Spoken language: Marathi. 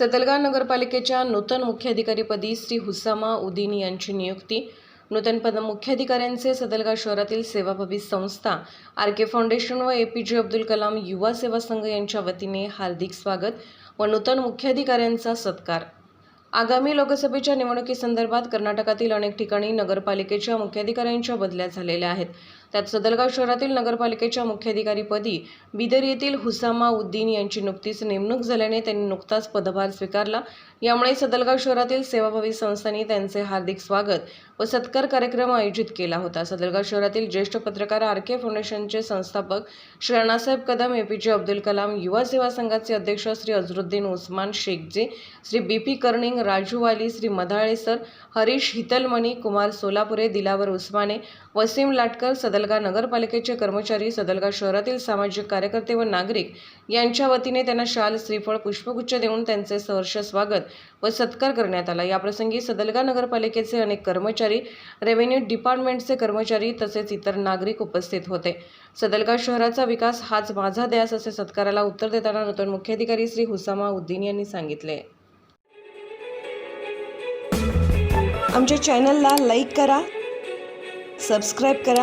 सदलगा नगरपालिकेच्या नूतन मुख्याधिकारीपदी श्री हुसामा उद्दीन यांची नियुक्ती. नूतन पद मुख्याधिकाऱ्यांचे सदलगा शहरातील सेवाभावी संस्था आर के फाउंडेशन व ए पी जे अब्दुल कलाम युवा सेवा संघ यांच्या वतीने हार्दिक स्वागत व नूतन मुख्याधिकाऱ्यांचा सत्कार. आगामी लोकसभेच्या निवडणुकीसंदर्भात कर्नाटकातील अनेक ठिकाणी नगरपालिकेच्या मुख्याधिकाऱ्यांच्या बदल्या झालेल्या आहेत. त्यात सदलगाव शहरातील नगरपालिकेच्या मुख्याधिकारीपदी बिदर येथील हुसामा उद्दीन यांची नुकतीच नेमणूक झाल्याने त्यांनी नुकताच पदभार स्वीकारला. यामुळे सदलगाव शहरातील सेवाभावी संस्थांनी त्यांचे हार्दिक स्वागत व सत्कार कार्यक्रम आयोजित केला होता. सदलगाव शहरातील ज्येष्ठ पत्रकार आर के फाउंडेशनचे संस्थापक Shri Annasaheb Kadam A P J Abdul Kalam युवा सेवा संघाचे अध्यक्ष Shri Ajaruddin Usman Shaikhji Shri B P Karning Raju Wali Shri Madhale sir Harish Hitalmani Kumar Solapure Dilawar Usmane Wasim Latkar Sadalga नगरपालिकेचे कर्मचारी सदलगा शहरातील सामाजिक कार्यकर्ते व नागरिक यांच्या वतीने त्यांना शाल श्रीफळ पुष्पगुच्छ देऊन त्यांचे सहर्ष स्वागत व सत्कार करण्यात आला. याप्रसंगी सदलगा नगरपालिकेचे अनेक कर्मचारी रेव्हेन्यू डिपार्टमेंटचे कर्मचारी तसेच इतर नागरिक उपस्थित होते. सदलगा शहराचा विकास हाच माझा द्यास असे सत्काराला उत्तर देताना नूतन मुख्याधिकारी श्री हुसामा उद्दीन यांनी सांगितले. आमच्या चॅनलला लाईक करा सबस्क्राईब करा